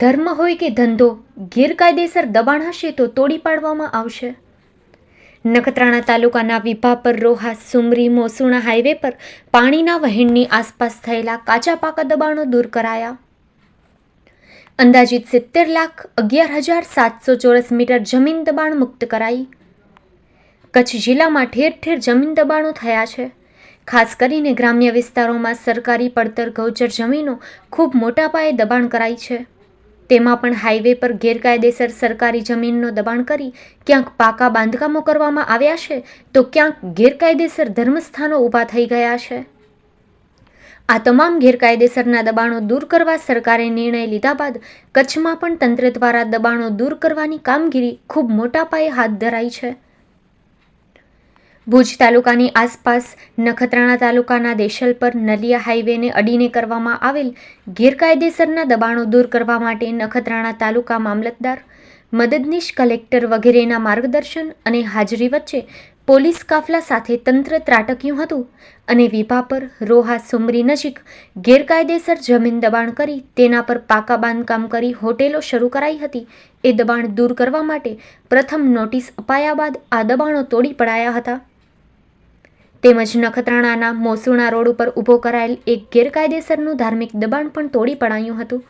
ધર્મ હોય કે ધંધો, ગેરકાયદેસર દબાણ હશે તો તોડી પાડવામાં આવશે. નખત્રાણા તાલુકાના વિભાપર રોહા, સુમરી, મોસુણા હાઈવે પર પાણીના વહેણની આસપાસ થયેલા કાચા પાકા દબાણો દૂર કરાયા. અંદાજિત સિત્તેર લાખ અગિયાર હજાર સાતસો ચોરસ મીટર જમીન દબાણ મુક્ત કરાઈ. કચ્છ જિલ્લામાં ઠેર ઠેર જમીન દબાણો થયા છે. ખાસ કરીને ગ્રામ્ય વિસ્તારોમાં સરકારી પડતર ગૌચર જમીનો ખૂબ મોટા પાયે દબાણ કરાઈ છે. તેમાં પણ હાઈવે પર ગેરકાયદેસર સરકારી જમીનનો દબાણ કરી ક્યાંક પાકા બાંધકામો કરવામાં આવ્યા છે, તો ક્યાંક ગેરકાયદેસર ધર્મસ્થાનો ઊભા થઈ ગયા છે. આ તમામ ગેરકાયદેસરના દબાણો દૂર કરવા સરકારે નિર્ણય લીધા બાદ કચ્છમાં પણ તંત્ર દ્વારા દબાણો દૂર કરવાની કામગીરી ખૂબ મોટા પાયે હાથ ધરાઈ છે. ભુજ તાલુકાની આસપાસ નખત્રાણા તાલુકાના દેશલ પર નલિયા હાઈવેને અડીને કરવામાં આવેલ ગેરકાયદેસરના દબાણો દૂર કરવા માટે નખત્રાણા તાલુકા મામલતદાર, મદદનીશ કલેક્ટર વગેરેના માર્ગદર્શન અને હાજરી વચ્ચે પોલીસ કાફલા સાથે તંત્ર ત્રાટક્યું હતું અને વિભા પર રોહા સુમરી નજીક ગેરકાયદેસર જમીન દબાણ કરી તેના પર પાકા બાંધકામ કરી હોટેલો શરૂ કરાઈ હતી. એ દબાણ દૂર કરવા માટે પ્રથમ નોટિસ અપાયા બાદ આ દબાણો તોડી પડાયા હતા. તેમજ નખત્રાણાના મોસુણા રોડ ઉપર ઊભો કરાયેલ એક ગેરકાયદેસરનું ધાર્મિક દબાણ પણ તોડી પડાયું હતું.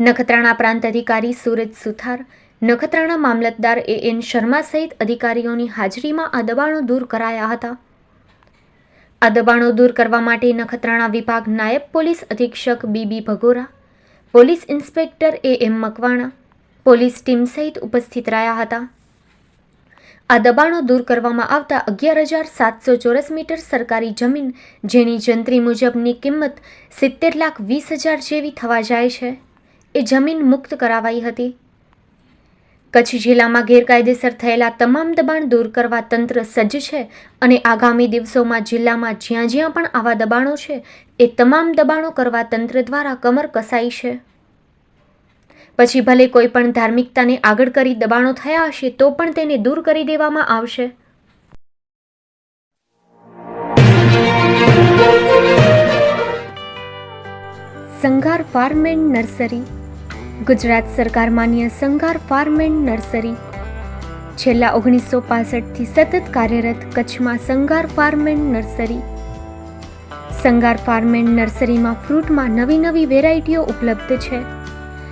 નખત્રાણા પ્રાંત અધિકારી સુરજ સુથાર, નખત્રાણા મામલતદાર એ એન શર્મા સહિત અધિકારીઓની હાજરીમાં આ દબાણો દૂર કરાયા હતા. આ દબાણો દૂર કરવા માટે નખત્રાણા વિભાગ નાયબ પોલીસ અધિક્ષક BB Bhagora, police inspector A M Makwana, police team સહિત ઉપસ્થિત રહ્યા હતા. આ દબાણો દૂર કરવામાં આવતા અગિયાર હજાર સાતસો ચોરસ મીટર સરકારી જમીન, જેની જંત્રી મુજબની કિંમત સિત્તેર લાખ વીસ હજાર જેવી થવા જાય છે, એ જમીન મુક્ત કરાવાઈ હતી. કચ્છ જિલ્લામાં ગેરકાયદેસર થયેલા તમામ દબાણ દૂર કરવા તંત્ર સજ્જ છે અને આગામી દિવસોમાં જિલ્લામાં જ્યાં જ્યાં પણ આવા દબાણો છે, એ તમામ દબાણો કરવા તંત્ર દ્વારા કમર કસાઈ છે. પછી ભલે કોઈ પણ ધાર્મિકતાને આગળ કરી દબાણો થયા હશે, તો પણ તેને દૂર કરી દેવામાં આવશે. Sanghar farm and nursery. Gujarat સરકાર માન્ય સંઘાર ફાર્મ એન્ડ નર્સરી. છેલ્લા ઓગણીસો પાસઠથી સતત કાર્યરત કચ્છમાં Sanghar farm and nursery. Sanghar farm and નર્સરીમાં ફ્રૂટમાં નવી નવી વેરાયટીઓ ઉપલબ્ધ છે.